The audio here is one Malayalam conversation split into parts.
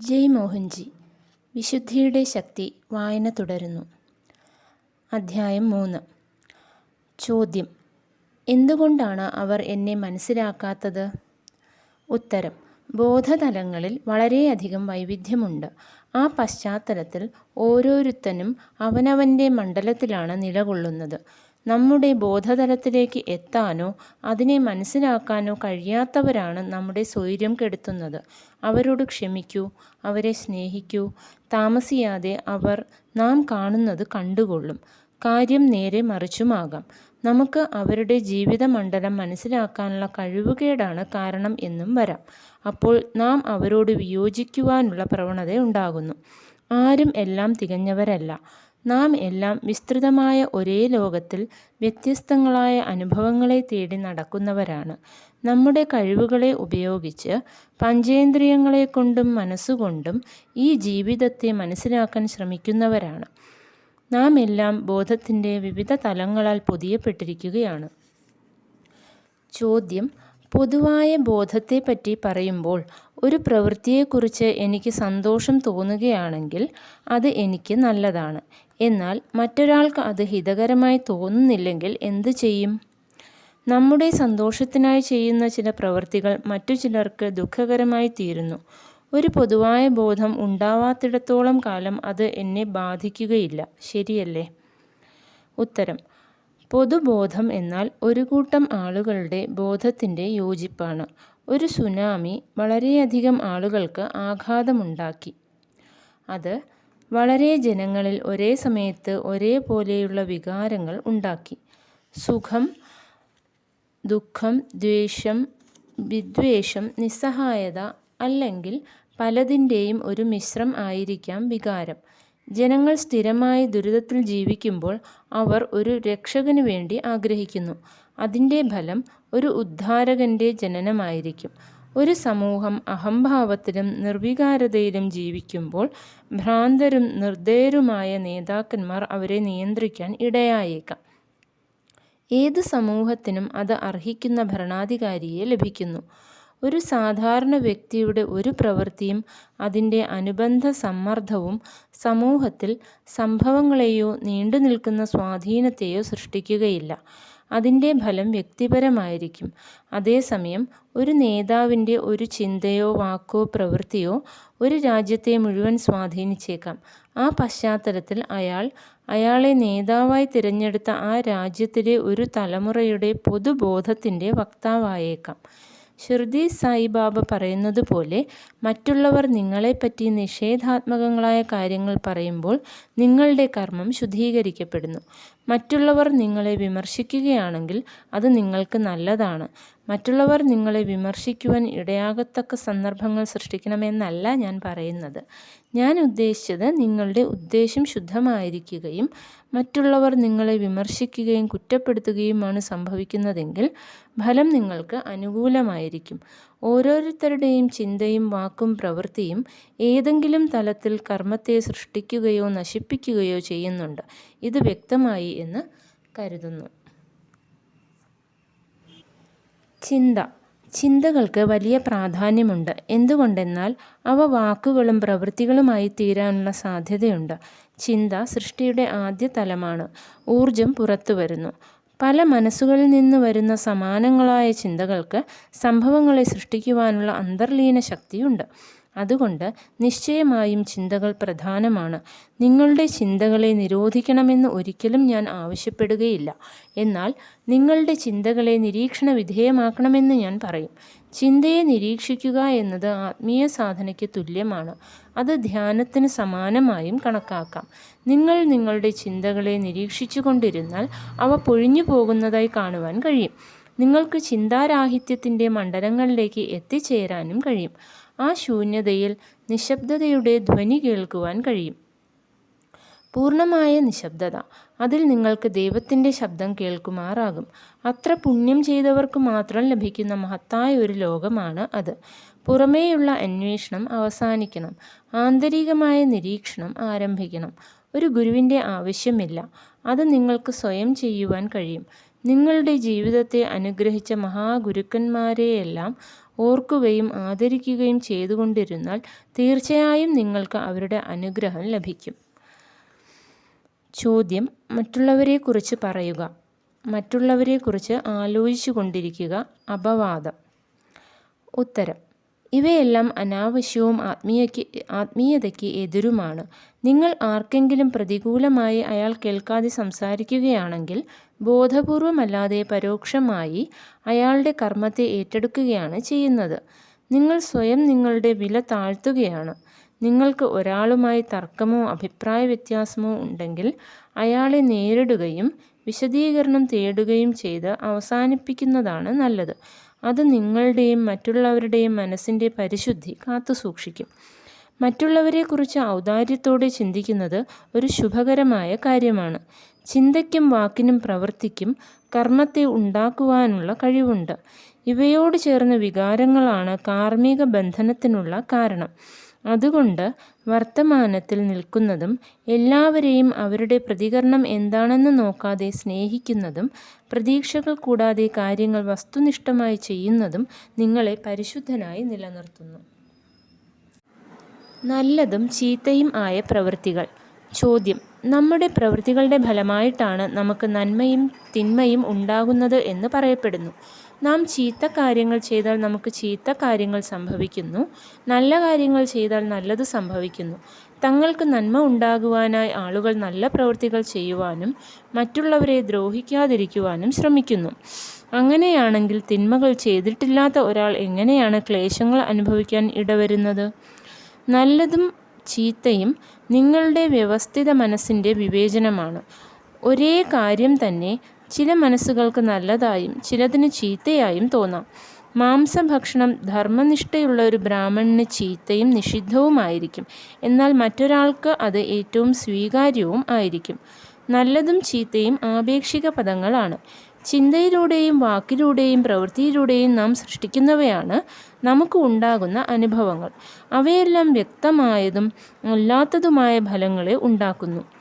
ജയ് മോഹൻജി വിശുദ്ധിയുടെ ശക്തി വായന തുടരുന്നു. അധ്യായം മൂന്ന്. ചോദ്യം. എന്തുകൊണ്ടാണ് അവർ എന്നെ മനസ്സിലാക്കാത്തത്? ഉത്തരം. ബോധതലങ്ങളിൽ വളരെയധികം വൈവിധ്യമുണ്ട്. ആ പശ്ചാത്തലത്തിൽ ഓരോരുത്തനും അവനവന്റെ മണ്ഡലത്തിലാണ് നിലകൊള്ളുന്നത്. നമ്മുടെ ബോധതലത്തിലേക്ക് എത്താനോ അതിനെ മനസ്സിലാക്കാനോ കഴിയാത്തവരാണ് നമ്മുടെ സ്വൈര്യം കെടുത്തുന്നത്. അവരോട് ക്ഷമിക്കൂ അവരെ സ്നേഹിക്കൂ. താമസിയാതെ അവർ നാം കാണുന്നത് കണ്ടുകൊള്ളും. കാര്യം നേരെ മറിച്ചുമാകാം നമുക്ക് അവരുടെ ജീവിതമണ്ഡലം മനസ്സിലാക്കാനുള്ള കഴിവുകേടാണ് കാരണം എന്നും വരാം. അപ്പോൾ നാം അവരോട് വിയോജിക്കുവാനുള്ള പ്രവണത ഉണ്ടാകുന്നു ആരും എല്ലാം തികഞ്ഞവരല്ല. നാം എല്ലാം വിസ്തൃതമായ ഒരേ ലോകത്തിൽ വ്യത്യസ്തങ്ങളായ അനുഭവങ്ങളെ തേടി നടക്കുന്നവരാണ്. നമ്മുടെ കഴിവുകളെ ഉപയോഗിച്ച് പഞ്ചേന്ദ്രിയങ്ങളെ കൊണ്ടും മനസ്സുകൊണ്ടും ഈ ജീവിതത്തെ മനസ്സിലാക്കാൻ ശ്രമിക്കുന്നവരാണ്. നാം എല്ലാം ബോധത്തിന്റെ വിവിധ തലങ്ങളാൽ പൊതിയപ്പെട്ടിരിക്കുകയാണ്. ചോദ്യം പൊതുവായ ബോധത്തെപ്പറ്റി പറയുമ്പോൾ ഒരു പ്രവൃത്തിയെക്കുറിച്ച് എനിക്ക് സന്തോഷം തോന്നുകയാണെങ്കിൽ അത് എനിക്ക് നല്ലതാണ്. എന്നാൽ മറ്റൊരാൾക്ക് അത് ഹിതകരമായി തോന്നുന്നില്ലെങ്കിൽ എന്തു ചെയ്യും? നമ്മുടെ സന്തോഷത്തിനായി ചെയ്യുന്ന ചില പ്രവൃത്തികൾ മറ്റു ചിലർക്ക് ദുഃഖകരമായി തീരുന്നു. ഒരു പൊതുവായ ബോധം ഉണ്ടാവാത്തിടത്തോളം കാലം അത് എന്നെ ബാധിക്കുകയില്ല. ശരിയല്ലേ? ഉത്തരം. പൊതുബോധം എന്നാൽ ഒരു കൂട്ടം ആളുകളുടെ ബോധത്തിന്റെ യോജിപ്പാണ്. ഒരു സുനാമി വളരെയധികം ആളുകൾക്ക് ആഘാതമുണ്ടാക്കി. അത് വളരെ ജനങ്ങളിൽ ഒരേ സമയത്ത് ഒരേപോലെയുള്ള വികാരങ്ങൾ ഉണ്ടാക്കി. സുഖം ദുഃഖം ദ്വേഷം വിദ്വേഷം നിസ്സഹായത അല്ലെങ്കിൽ പലതിന്റെയും ഒരു മിശ്രം ആയിരിക്കാം വികാരം. ജനങ്ങൾ സ്ഥിരമായി ദുരിതത്തിൽ ജീവിക്കുമ്പോൾ അവർ ഒരു രക്ഷകന് വേണ്ടി ആഗ്രഹിക്കുന്നു. അതിന്റെ ഫലം ഒരു ഉദ്ധാരകന്റെ ജനനമായിരിക്കും. ഒരു സമൂഹം അഹംഭാവത്തിലും നിർവികാരതയിലും ജീവിക്കുമ്പോൾ ഭ്രാന്തരും നിർദ്ദയരുമായ നേതാക്കന്മാർ അവരെ നിയന്ത്രിക്കാൻ ഇടയായേക്കാം. ഏത് സമൂഹത്തിനും അത് അർഹിക്കുന്ന ഭരണാധികാരിയെ ലഭിക്കുന്നു. ഒരു സാധാരണ വ്യക്തിയുടെ ഒരു പ്രവൃത്തിയും അതിന്റെ അനുബന്ധ സമ്മർദ്ദവും സമൂഹത്തിൽ സംഭവങ്ങളെയോ നീണ്ടുനിൽക്കുന്ന സ്വാധീനത്തെയോ സൃഷ്ടിക്കുകയില്ല. അതിന്റെ ഫലം വ്യക്തിപരമായിരിക്കും. അതേസമയം ഒരു നേതാവിന്റെ ഒരു ചിന്തയോ വാക്കോ പ്രവൃത്തിയോ ഒരു രാജ്യത്തെ മുഴുവൻ സ്വാധീനിച്ചേക്കാം. ആ പശ്ചാത്തലത്തിൽ അയാൾ അയാളെ നേതാവായി തിരഞ്ഞെടുത്ത ആ രാജ്യത്തിലെ ഒരു തലമുറയുടെ പൊതുബോധത്തിന്റെ വക്താവായേക്കാം. ഷിർദി സായിബാബ പറയുന്നത് പോലെ മറ്റുള്ളവർ നിങ്ങളെപ്പറ്റി നിഷേധാത്മകങ്ങളായ കാര്യങ്ങൾ പറയുമ്പോൾ നിങ്ങളുടെ കർമ്മം ശുദ്ധീകരിക്കപ്പെടുന്നു. മറ്റുള്ളവർ നിങ്ങളെ വിമർശിക്കുകയാണെങ്കിൽ അത് നിങ്ങൾക്ക് നല്ലതാണ്. മറ്റുള്ളവർ നിങ്ങളെ വിമർശിക്കുവാൻ ഇടയാകത്തക്ക സന്ദർഭങ്ങൾ സൃഷ്ടിക്കണമെന്നല്ല ഞാൻ പറയുന്നത്. ഞാൻ ഉദ്ദേശിച്ചത് നിങ്ങളുടെ ഉദ്ദേശം ശുദ്ധമായിരിക്കുകയും മറ്റുള്ളവർ നിങ്ങളെ വിമർശിക്കുകയും കുറ്റപ്പെടുത്തുകയുമാണ് സംഭവിക്കുന്നതെങ്കിൽ ഫലം നിങ്ങൾക്ക് അനുകൂലമായിരിക്കും. ഓരോരുത്തരുടെയും ചിന്തയും വാക്കും പ്രവൃത്തിയും ഏതെങ്കിലും തലത്തിൽ കർമ്മത്തെ സൃഷ്ടിക്കുകയോ നശിപ്പിക്കുകയോ ചെയ്യുന്നുണ്ട്. ഇത് വ്യക്തമായി എന്ന് കരുതുന്നു. ചിന്ത. ചിന്തകൾക്ക് വലിയ പ്രാധാന്യമുണ്ട്. എന്തുകൊണ്ടെന്നാൽ അവ വാക്കുകളും പ്രവൃത്തികളുമായി തീരാനുള്ള സാധ്യതയുണ്ട്. ചിന്ത സൃഷ്ടിയുടെ ആദ്യ തലമാണ്. ഊർജം പുറത്തു വരുന്നു. പല മനസ്സുകളിൽ നിന്ന് വരുന്ന സമാനങ്ങളായ ചിന്തകൾക്ക് സംഭവങ്ങളെ സൃഷ്ടിക്കുവാനുള്ള അന്തർലീന ശക്തിയുണ്ട്. അതുകൊണ്ട് നിശ്ചയമായും ചിന്തകൾ പ്രധാനമാണ്. നിങ്ങളുടെ ചിന്തകളെ നിരോധിക്കണമെന്ന് ഒരിക്കലും ഞാൻ ആവശ്യപ്പെടുകയില്ല. എന്നാൽ നിങ്ങളുടെ ചിന്തകളെ നിരീക്ഷണ വിധേയമാക്കണമെന്ന് ഞാൻ പറയും. ചിന്തയെ നിരീക്ഷിക്കുക എന്നത് ആത്മീയ സാധനയ്ക്ക് തുല്യമാണ്. അത് ധ്യാനത്തിന് സമാനമായും കണക്കാക്കാം. നിങ്ങൾ നിങ്ങളുടെ ചിന്തകളെ നിരീക്ഷിച്ചുകൊണ്ടിരുന്നാൽ അവ പൊഴിഞ്ഞു പോകുന്നതായി കാണുവാൻ കഴിയും. നിങ്ങൾക്ക് ചിന്താരാഹിത്യത്തിന്റെ മണ്ഡലങ്ങളിലേക്ക് എത്തിച്ചേരാനും കഴിയും. ആ ശൂന്യതയിൽ നിശബ്ദതയുടെ ധ്വനി കേൾക്കുവാൻ കഴിയും. പൂർണമായ നിശബ്ദത. അതിൽ നിങ്ങൾക്ക് ദൈവത്തിന്റെ ശബ്ദം കേൾക്കുമാറാകും. അത്ര പുണ്യം ചെയ്തവർക്ക് മാത്രം ലഭിക്കുന്ന മഹത്തായ ഒരു ലോകമാണ് അത്. പുറമേയുള്ള അന്വേഷണം അവസാനിക്കണം. ആന്തരികമായ നിരീക്ഷണം ആരംഭിക്കണം. ഒരു ഗുരുവിന്റെ ആവശ്യമില്ല. അത് നിങ്ങൾക്ക് സ്വയം ചെയ്യുവാൻ കഴിയും. നിങ്ങളുടെ ജീവിതത്തെ അനുഗ്രഹിച്ച മഹാഗുരുക്കന്മാരെയെല്ലാം ഓർക്കുകയും ആദരിക്കുകയും ചെയ്തുകൊണ്ടിരുന്നാൽ തീർച്ചയായും നിങ്ങൾക്ക് അവരുടെ അനുഗ്രഹം ലഭിക്കും. ചോദ്യം. മറ്റുള്ളവരെക്കുറിച്ച് പറയുക. മറ്റുള്ളവരെക്കുറിച്ച് ആലോചിച്ചു കൊണ്ടിരിക്കുക അപവാദം. ഉത്തരം. ഇവയെല്ലാം അനാവശ്യവും ആത്മീയക്ക് ആത്മീയതയ്ക്ക് എതിരുമാണ്. നിങ്ങൾ ആർക്കെങ്കിലും പ്രതികൂലമായി അയാൾ കേൾക്കാതെ സംസാരിക്കുകയാണെങ്കിൽ ബോധപൂർവമല്ലാതെ പരോക്ഷമായി അയാളുടെ കർമ്മത്തെ ഏറ്റെടുക്കുകയാണ് ചെയ്യുന്നത്. നിങ്ങൾ സ്വയം നിങ്ങളുടെ വില താഴ്ത്തുകയാണ്. നിങ്ങൾക്ക് ഒരാളുമായി തർക്കമോ അഭിപ്രായ വ്യത്യാസമോ ഉണ്ടെങ്കിൽ അയാളെ നേരിടുകയും വിശദീകരണം തേടുകയും ചെയ്ത് അവസാനിപ്പിക്കുന്നതാണ് നല്ലത്. അത് നിങ്ങളുടെയും മറ്റുള്ളവരുടെയും മനസ്സിന്റെ പരിശുദ്ധി കാത്തു സൂക്ഷിക്കും. മറ്റുള്ളവരെക്കുറിച്ച് ഔദാര്യത്തോടെ ചിന്തിക്കുന്നത് ഒരു ശുഭകരമായ കാര്യമാണ്. ചിന്തയ്ക്കും വാക്കിനും പ്രവൃത്തിക്കും കർമ്മത്തെ ഉണ്ടാക്കുവാനുള്ള കഴിവുണ്ട്. ഇവയോട് ചേർന്ന വികാരങ്ങളാണ് കാർമ്മിക ബന്ധനത്തിനുള്ള കാരണം. അതുകൊണ്ട് വർത്തമാനത്തിൽ നിൽക്കുന്നതും എല്ലാവരെയും അവരുടെ പ്രതികരണം എന്താണെന്ന് നോക്കാതെ സ്നേഹിക്കുന്നതും പ്രതീക്ഷകൾ കൂടാതെ കാര്യങ്ങൾ വസ്തുനിഷ്ഠമായി ചെയ്യുന്നതും നിങ്ങളെ പരിശുദ്ധനായി നിലനിർത്തുന്നു. നല്ലതും ചീത്തയും ആയ പ്രവൃത്തികൾ. ചോദ്യം നമ്മുടെ പ്രവൃത്തികളുടെ ഫലമായിട്ടാണ് നമുക്ക് നന്മയും തിന്മയും ഉണ്ടാകുന്നത് എന്ന് പറയപ്പെടുന്നു. നാം ചീത്ത കാര്യങ്ങൾ ചെയ്താൽ നമുക്ക് ചീത്ത കാര്യങ്ങൾ സംഭവിക്കുന്നു. നല്ല കാര്യങ്ങൾ ചെയ്താൽ നല്ലത് സംഭവിക്കുന്നു. തങ്ങൾക്ക് നന്മ ഉണ്ടാകുവാനായി ആളുകൾ നല്ല പ്രവൃത്തികൾ ചെയ്യുവാനും മറ്റുള്ളവരെ ദ്രോഹിക്കാതിരിക്കുവാനും ശ്രമിക്കുന്നു. അങ്ങനെയാണെങ്കിൽ തിന്മകൾ ചെയ്തിട്ടില്ലാത്ത ഒരാൾ എങ്ങനെയാണ് ക്ലേശങ്ങൾ അനുഭവിക്കാൻ ഇടവരുന്നത്? നല്ലതും ചീത്തയും നിങ്ങളുടെ വ്യവസ്ഥിത മനസ്സിന്റെ വിവേചനമാണ്. ഒരേ കാര്യം തന്നെ ചില മനസ്സുകൾക്ക് നല്ലതായും ചിലതിന് ചീത്തയായും തോന്നാം. മാംസഭക്ഷണം ധർമ്മനിഷ്ഠയുള്ള ഒരു ബ്രാഹ്മണന് ചീത്തയും നിഷിദ്ധവുമായിരിക്കും. എന്നാൽ മറ്റൊരാൾക്ക് അത് ഏറ്റവും സ്വീകാര്യവും ആയിരിക്കും. നല്ലതും ചീത്തയും ആപേക്ഷിക പദങ്ങളാണ്. ചിന്തയിലൂടെയും വാക്കിലൂടെയും പ്രവൃത്തിയിലൂടെയും നാം സൃഷ്ടിക്കുന്നവയാണ് നമുക്ക് ഉണ്ടാകുന്ന അനുഭവങ്ങൾ. അവയെല്ലാം വ്യക്തമായതും അല്ലാത്തതുമായ ഫലങ്ങളെ ഉണ്ടാക്കുന്നു.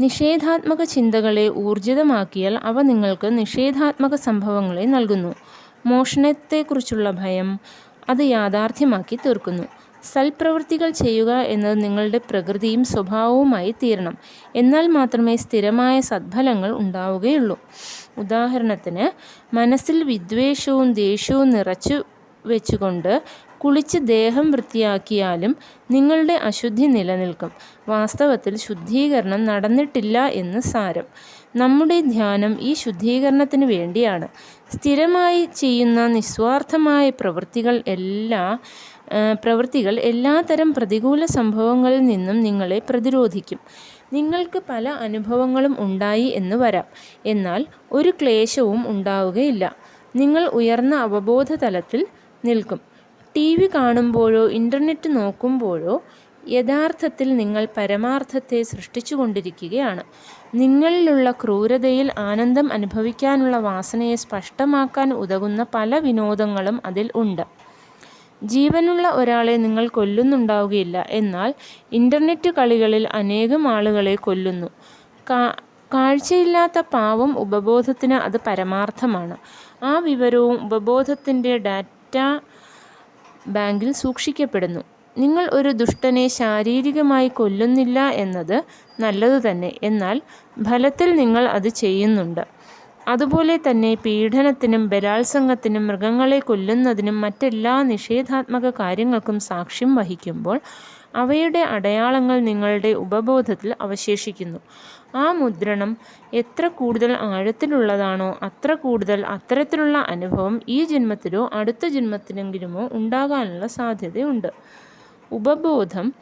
നിഷേധാത്മക ചിന്തകളെ ഊർജിതമാക്കിയാൽ അവ നിങ്ങൾക്ക് നിഷേധാത്മക സംഭവങ്ങളെ നൽകുന്നു. മോഷണത്തെക്കുറിച്ചുള്ള ഭയം അത് യാഥാർത്ഥ്യമാക്കി തീർക്കുന്നു. സൽപ്രവൃത്തികൾ ചെയ്യുക എന്നത് നിങ്ങളുടെ പ്രകൃതിയും സ്വഭാവവുമായി തീരണം. എന്നാൽ മാത്രമേ സ്ഥിരമായ സദ്ഫലങ്ങൾ ഉണ്ടാവുകയുള്ളൂ. ഉദാഹരണത്തിന് മനസ്സിൽ വിദ്വേഷവും ദേഷ്യവും നിറച്ചു വെച്ചുകൊണ്ട് കുളിച്ച് ദേഹം വൃത്തിയാക്കിയാലും നിങ്ങളുടെ അശുദ്ധി നിലനിൽക്കും. വാസ്തവത്തിൽ ശുദ്ധീകരണം നടന്നിട്ടില്ല എന്ന് സാരം. നമ്മുടെ ധ്യാനം ഈ ശുദ്ധീകരണത്തിന് വേണ്ടിയാണ്. സ്ഥിരമായി ചെയ്യുന്ന നിസ്വാർത്ഥമായ പ്രവൃത്തികൾ എല്ലാ പ്രവൃത്തികൾ എല്ലാതരം പ്രതികൂല സംഭവങ്ങളിൽ നിന്നും നിങ്ങളെ പ്രതിരോധിക്കും. നിങ്ങൾക്ക് പല അനുഭവങ്ങളും ഉണ്ടായി എന്ന് വരാം. എന്നാൽ ഒരു ക്ലേശവും ഉണ്ടാവുകയില്ല. നിങ്ങൾ ഉയർന്ന അവബോധ തലത്തിൽ നിൽക്കും. ടി വി കാണുമ്പോഴോ ഇന്റർനെറ്റ് നോക്കുമ്പോഴോ യഥാർത്ഥത്തിൽ നിങ്ങൾ പരമാർത്ഥത്തെ സൃഷ്ടിച്ചുകൊണ്ടിരിക്കുകയാണ്. നിങ്ങളിലുള്ള ക്രൂരതയിൽ ആനന്ദം അനുഭവിക്കാനുള്ള വാസനയെ സ്പഷ്ടമാക്കാൻ ഉതകുന്ന പല വിനോദങ്ങളും അതിൽ ഉണ്ട്. ജീവനുള്ള ഒരാളെ നിങ്ങൾ കൊല്ലുന്നുണ്ടാവുകയില്ല. എന്നാൽ ഇന്റർനെറ്റ് കളികളിൽ അനേകം ആളുകളെ കൊല്ലുന്നു. കാഴ്ചയില്ലാത്ത പാവം ഉപബോധത്തിന് അത് പരമാർത്ഥമാണ്. ആ വിവരവും ഉപബോധത്തിന്റെ ഡാറ്റ ബാങ്കിൽ സൂക്ഷിക്കപ്പെടുന്നു. നിങ്ങൾ ഒരു ദുഷ്ടനെ ശാരീരികമായി കൊല്ലുന്നില്ല എന്നത് നല്ലതു തന്നെ. എന്നാൽ ഫലത്തിൽ നിങ്ങൾ അത് ചെയ്യുന്നുണ്ട്. അതുപോലെ തന്നെ പീഡനത്തിനും ബലാത്സംഗത്തിനും മൃഗങ്ങളെ കൊല്ലുന്നതിനും മറ്റെല്ലാ നിഷേധാത്മക കാര്യങ്ങൾക്കും സാക്ഷ്യം വഹിക്കുമ്പോൾ അവയുടെ അടയാളങ്ങൾ നിങ്ങളുടെ ഉപബോധത്തിൽ അവശേഷിക്കുന്നു. ആ മുദ്രണം എത്ര കൂടുതൽ ആഴത്തിലുള്ളതാണോ അത്ര കൂടുതൽ അത്തരത്തിലുള്ള അനുഭവം ഈ ജന്മത്തിലോ അടുത്ത ജന്മത്തിലെങ്കിലുമോ ഉണ്ടാകാനുള്ള സാധ്യതയുണ്ട്. ഉപബോധം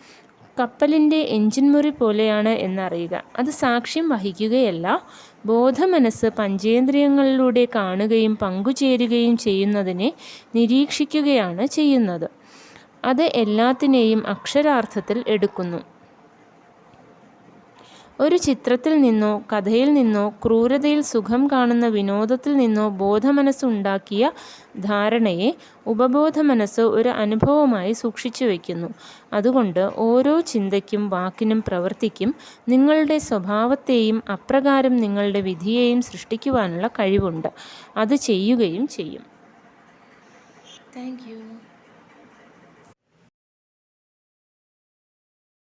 കപ്പലിന്റെ എഞ്ചിൻ മുറി പോലെയാണ് എന്നറിയുക. അത് സാക്ഷ്യം വഹിക്കുകയല്ല ബോധമനസ്സ് പഞ്ചേന്ദ്രിയങ്ങളിലൂടെ കാണുകയും പങ്കുചേരുകയും ചെയ്യുന്നതിനെ നിരീക്ഷിക്കുകയാണ് ചെയ്യുന്നത്. അത് എല്ലാത്തിനെയും അക്ഷരാർത്ഥത്തിൽ എടുക്കുന്നു. ഒരു ചിത്രത്തിൽ നിന്നോ കഥയിൽ നിന്നോ ക്രൂരതയിൽ സുഖം കാണുന്ന വിനോദത്തിൽ നിന്നോ ബോധമനസ്സുണ്ടാക്കിയ ധാരണയെ ഉപബോധമനസ്സ് ഒരു അനുഭവമായി സൂക്ഷിച്ചു വയ്ക്കുന്നു. അതുകൊണ്ട് ഓരോ ചിന്തയ്ക്കും വാക്കിനും പ്രവൃത്തിക്കും നിങ്ങളുടെ സ്വഭാവത്തെയും അപ്രകാരം നിങ്ങളുടെ വിധിയെയും സൃഷ്ടിക്കുവാനുള്ള കഴിവുണ്ട്. അത് ചെയ്യുകയും ചെയ്യും. താങ്ക്